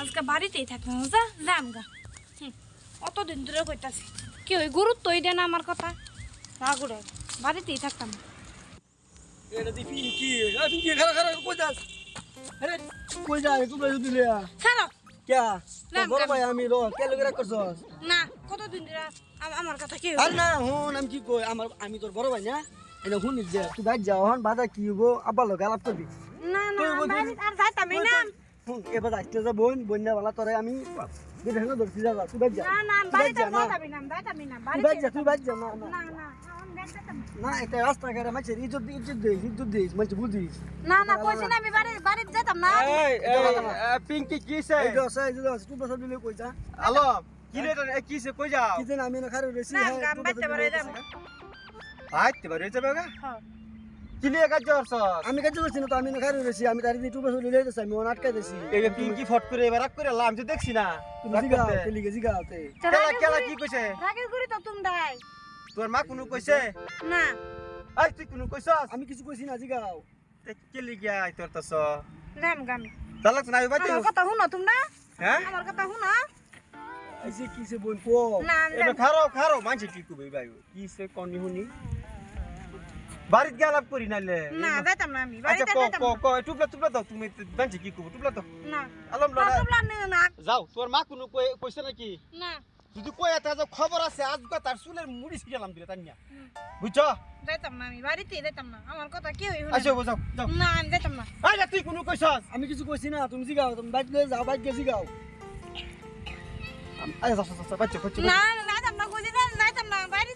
আজকে বাড়িতেই থাকব যা যাম গা। অতদিন ধরে কইতাছি। কি ওই গুরুত্বই দেয় না আমার কথা? রাগুড়ে বাড়িতেই থাকতাম। আমি তোর বড় ভাই না? এটা হুন যে তুই বাইর যা হন বাদা কি হব আব্বা লগে আলাপ করবি। না না আর যাইতামই না। এবার আসতে যা বোন বন্যা বালা তোরে আমি না ধরছি যা যা, তুই বাইর যা। না না বাড়িতে না। যাইতামই না না বাড়িতে যা তুই বাইর যা না না। না না না। না এটা রাস্তা ঘাটে মাঝে ইজ্জত ইজ্জত দিস ইজ্জত দিস মাঝে বুঝিস। না না কইছি না আমি বাড়ি বাড়িতে যেতাম না। এই এই এ, পিঙ্কি কিছে এই দশ এই দশ তুই বসা দিলে কই যা। আলো কি রে এ কিছে কই যাও? কি জানি আমি না খারে রইছি না, হ্যাঁ, গাম বাইতে পারে যাম। যাবে। হ্যাঁ। কি লিয়ে কাজ করছ আমি কাছে করছি না তো আমি না খারে রইছি আমি তার দিয়ে চলে যাইতেছি আমি ওন আটকাই দিছি। এই পিঙ্কি ফট করে এবার রাগ দেখছি না। তুমি রাগ জিগাও তেলি গে জিগাও তে। কেলা কেলা কি কইছে? তো তুমি দাই তোর মা কোনো কইছে? না। আই তুই কোনো কইছস? আমি কিছু কইছি না জিগাও। তে কে লিগা আই তোর তস গামি। তালাক না কথা শুনো তোমরা হ্যাঁ? আমার কথা শুনো। এই যে কিসে বোন কো না আমি এটা যাম। খারো খারো মানছে কি কইবে ভাই? কিছে কনি হুনি বাড়িত গেলাপ করি নাইলে। না যাইতাম না আমি আচ্ছা ক ক ক টুপলা টুপলা দাও তুমি কি কইব টুপলা দাও না আলম না, তোমরা না যাও তোর মা কোনো কই- কইছে নাকি? না। যদি কই এটা যে খবর আছে আজকে তার চুলের মুড়ি ছিলাম দিলে বুঝছ? যাইতাম না আমি বাড়িতে যাইতাম না আমার কথা কি হই আচ্ছা যাও। না আমি যাইতাম না। তুই কোনো কইছস? আমি কিছু কইছি না তুমি জিগাও তুমি বাইক লয়ে যাও বাইক গে জিগাও। আই যাও যাও যাও বাচ্চা বাচ্চা না না, যাইতাম না কইছি না যাইতাম না যাইতাম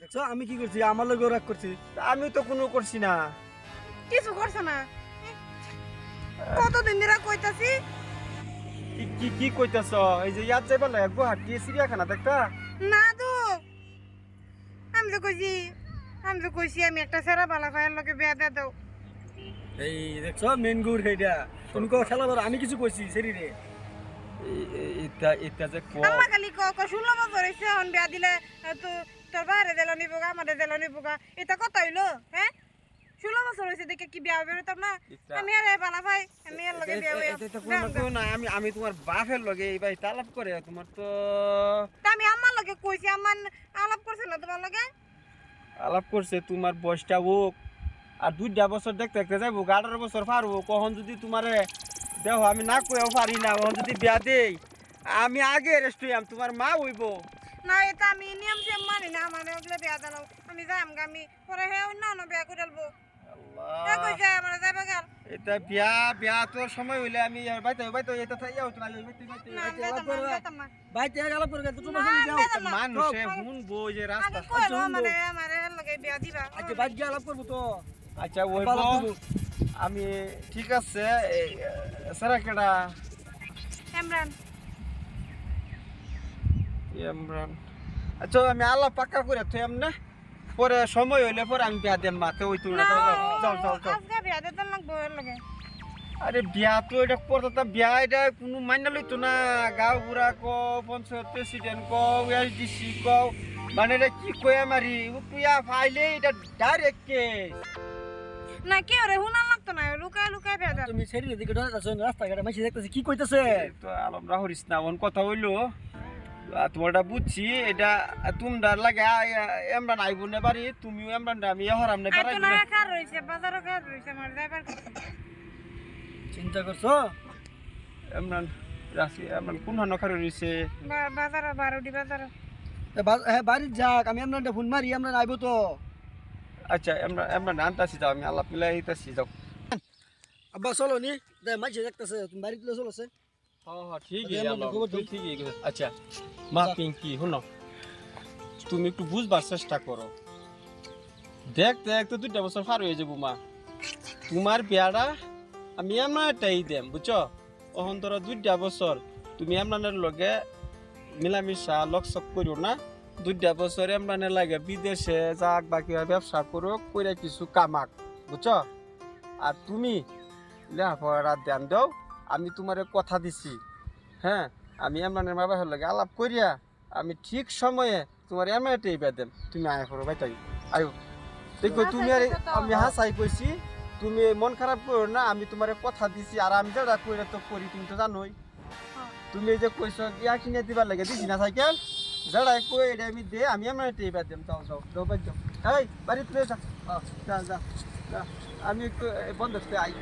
দেখছ আমি কি করছি? আমার লগে রাগ করছি। আমি তো কোনো করছি না। কিছু করছ না? কতদিন ধরে কইতাছি? কি কি কি কইতাছ? এই যে ইয়াত যাইবা লাগে গুয়াহাটি চিড়িয়াখানা দেখতা? না তো। আমি তো কইছি আমি তো কইছি আমি একটা সেরা বালা ভাইয়ের লগে বিয়া দিয়ে দাও। এই দেখছ মেন গুড় হেডা তুমি কো খেলা আমি কিছু কইছি সেরি রে এটা এটা যে ক আম্মা খালি ক ক ষোলো বছর হয়েছে এখন বিয়া দিলে তো তোর বাইরে দিল নিবো গা আমাদের দিল নিবো এটা কত হইল হ্যাঁ? ষোলো বছর হয়েছে দেখে কি বিয়া বেরোতাম না? আমি আর বালা ভাই আমি আর লগে বিয়া না আমি আমি তোমার বাপের লগে এই ভাই তালাপ করে তোমার তো আমি আমার লগে কইছি আমার আলাপ করছে না তোমার লগে? আলাপ করছে তোমার বয়সটা হোক আর দুইটা বছর দেখতে দেখতে যাব আঠারো বছর পারব কখন যদি তোমারে দেখো আমি না কইও পারি না কখন যদি বিয়া দেই আমি আগে রেস্ট হইয়াম তোমার মা হইব। না এটা আমি নিয়ম টিয়ম মানি না আমার ওগুলো বিয়া দিল আমি যাইম গা আমি পরে হে অন্য অন্য বিয়া করে এটা বিয়া বিয়া তোর সময় হইলে আমি আর বাইতে বাইতে এটা যাও বাইতে বাইতে বাইতে গেল তুমি যে রাস্তা আমি কইলো আমার আমার লগে বিয়া দিবা। তো। আচ্ছা ওই আলাপ করব। আমি ঠিক আছে সারা কেডা ইমরান। ইমরান। আচ্ছা আমি আল্লাহ পাক্কা করে তুই এমনি? পরে সময় হইলে পরে আমি বিয়া দেম মাতে ওই তুমি না যাও যাও যাও। আজকে বিয়া দিতে লাগবো এর লগে। আরে বিয়া তো এটা করতে বিয়া এটা কোনো মাইনা লইতো না। গাঁও বুড়া ক পঞ্চায়েত প্রেসিডেন্ট ক এসডিসি ক মানে এটা কি কই আমারি? উপিয়া ফাইলে এটা ডাইরেক্ট কেস না কে রে হুনা লাগতো না লুকায় লুকায় বিয়া দেন। তুমি সেরি দিকে ধরে যাচ্ছ রাস্তা ঘাটে মাইছি দেখতেছি কি কইতাছে? তো আলম রাহরিস না অন কথা হইল। তোমারটা বুঝছি এটা তোমরা লাগে এমরান আইব না বাড়ি তুমিও এমরান আমি হরাম না ড্রাইভার চিন্তা করছ? এমরান রাশি এমরান কোন হানো খারে রইছে বাজার বারোটি বাজার হ্যাঁ বাড়ির যাক আমি আপনার ফোন মারি আপনার আইবো তো। আচ্ছা এমরান এমরান আনতাছি যাও আমি আলাপ মিলাই আইতাছি যাও। আব্বা চলো নি। দে মাইছি দেখতেছে তুমি বাড়িতে চলছে হ্যাঁ হ্যাঁ কইছিস। আচ্ছা মা পিঙ্কি শুনো। তুমি একটু বুঝবার চেষ্টা করো। দেখ দেখ তো দুইটা বছর পার হয়ে যাব মা। তোমার বিয়াটা আমি এমন একটাই দেম বুঝছ? অহন তোরা দুইটা বছর তুমি এমনানের লগে মিলামিশা লকসক করিও না। দুইটা বছর এমরানে লাগে বিদেশে যাক বাকি ব্যবসা করুক কইরা কিছু কামাক বুঝছ? আর তুমি লেখাপড়া ধ্যান দাও। আমি তোমারে কথা দিছি। হ্যাঁ আমি এমরানের মা বাবার লাগে আলাপ করিয়া আমি ঠিক সময়ে তোমার এমরানটাই বেদেম তুমি আয় করো ভাই তাই আয়ো। দেখো তুমি আর আমি হাসাই কইছি তুমি মন খারাপ করো না আমি তোমারে কথা দিছি আর আমি যেটা কইরা তো করি তুমি তো জানোই। তুমি এই যে কইছো ইয়া কিনে দিবার লাগে দিছি না সাইকেল? যেটা কই এটা আমি দে আমি এমন টেই বাদ দেম যাও যাও যাও বাদ যাও। এই বাড়িতে যা যা যা। আমি একটু বন্ধ আই।